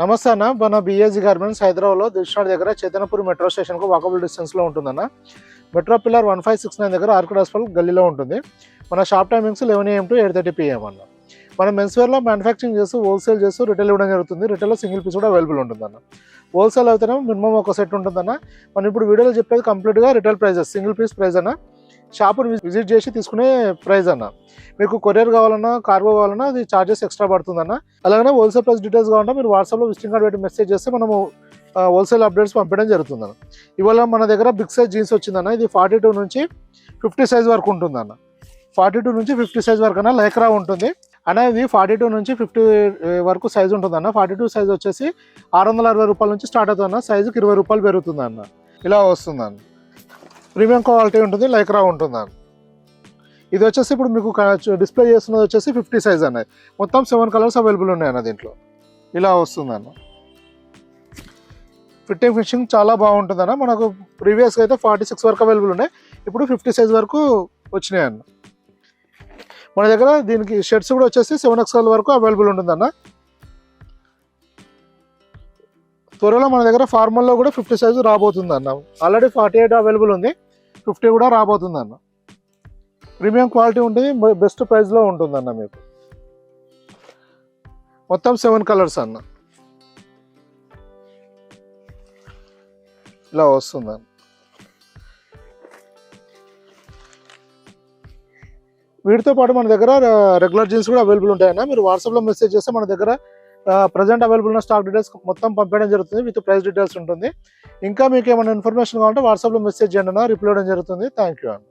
నమస్తే అన్న. మన బిఏజీ గార్మెంట్స్ హైదరాబాద్లో దిల్షాడ్ దగ్గర చైతన్యపూర్ మెట్రో స్టేషన్కు వాకబుల్ డిస్టెన్స్లో ఉంటుందన్న. Metro pillar one five six nine దగ్గర ఆర్కిడ్ హాస్పిటల్ గల్లీలో ఉంటుంది. మన shop timings eleven AM to eight thirty PM అన్న. మనం మెన్స్వేర్లో మ్యానుఫ్యాక్చరింగ్ చేస్తూ హోల్సేల్ చేస్తూ రిటైల్ ఇవ్వడం జరుగుతుంది. రిటైల్లో సింగిల్ పీస్ కూడా అవైలబుల్ ఉంటుందన్న. హోల్సేల్ అయితేనే మినిమం ఒక సెట్ ఉంటుందన్న. మనం ఇప్పుడు వీడియోలో చెప్పేది కంప్లీట్గా retail prices single piece price అన్న. షాపును విజిట్ చేసి తీసుకునే ప్రైస్ అన్న. మీకు కొరియర్ కావాలన్నా కార్గో కావాలన్నా అది చార్జెస్ ఎక్స్ట్రా పడుతుందన్న. అలాగే హోల్సేల్ ప్రైస్ డీటెయిల్స్ కావాలంటే మీరు వాట్సాప్లో విజిటింగ్ కార్డ్ పెట్టి మెసేజ్ చేస్తే మనము హోల్సేల్ అప్డేట్స్ పంపించడం జరుగుతుందన్న. ఇవాళ మన దగ్గర బిగ్ సైజ్ జీన్స్ వచ్చిందన్న. ఇది ఫార్టీ టూ నుంచి ఫిఫ్టీ సైజ్ వరకు ఉంటుందన్న. ఫార్టీ టూ నుంచి ఫిఫ్టీ సైజ్ వరకు అన్న లైక్రా ఉంటుంది. అనేది ఫార్టీ టూ నుంచి ఫిఫ్టీ వరకు సైజ్ ఉంటుందన్న. ఫార్టీ టూ సైజ్ వచ్చేసి ఆరు వందల అరవై రూపాయల నుంచి స్టార్ట్ అవుతుందన్న. సైజుకి ఇరవై రూపాయలు పెరుగుతుందన్న. ఇలా వస్తుందన్న. ప్రీమియం క్వాలిటీ ఉంటుంది లైక్రా ఉంటుందన్న ఇది వచ్చేసి ఇప్పుడు మీకు డిస్ప్లే చేస్తున్నది వచ్చేసి ఫిఫ్టీ సైజ్ అన్నది. మొత్తం సెవెన్ కలర్స్ అవైలబుల్ ఉన్నాయి అన్న దీంట్లో. ఇలా వస్తుంది అన్న ఫిట్టింగ్ ఫినిషింగ్ చాలా బాగుంటుంది అన్న మనకు ప్రీవియస్గా అయితే ఫార్టీ సిక్స్ వరకు అవైలబుల్ ఉన్నాయి. ఇప్పుడు ఫిఫ్టీ సైజ్ వరకు వచ్చినాయి అన్న మన దగ్గర దీనికి షర్ట్స్ కూడా వచ్చేసి సెవెన్ ఎక్స్ఎల్ వరకు అవైలబుల్ ఉంటుంది త్వరలో మన దగ్గర ఫార్మల్లో కూడా ఫిఫ్టీ సైజ్ రాబోతుంది అన్న ఆల్రెడీ ఫార్టీ ఎయిట్ అవైలబుల్ ఉంది. ఫిఫ్టీ కూడా రాబోతుంది అన్న ప్రీమియం క్వాలిటీ ఉంటుంది బెస్ట్ ప్రైస్లో ఉంటుంది అన్న మీకు. మొత్తం సెవెన్ కలర్స్ అన్న. ఇలా వస్తుంది అన్న వీటితో పాటు మన దగ్గర రెగ్యులర్ జీన్స్ కూడా అవైలబుల్ ఉంటాయన్న. మీరు వాట్సాప్లో మెసేజ్ చేస్తే మన దగ్గర ప్రజెంట్ అవైలబుల్ ఉన్న స్టాక్ డీటెయిల్స్ మొత్తం పంపించడం జరుగుతుంది విత్ ప్రైస్ డీటెయిల్స్ ఉంటుంది. ఇంకా మీకు ఏమైనా ఇన్ఫర్మేషన్ కావాలంటే వాట్సాప్లో మెసేజ్ చేయండి అన్న రిప్లై ఇవ్వడం జరుగుతుంది. థ్యాంక్ యూ అండి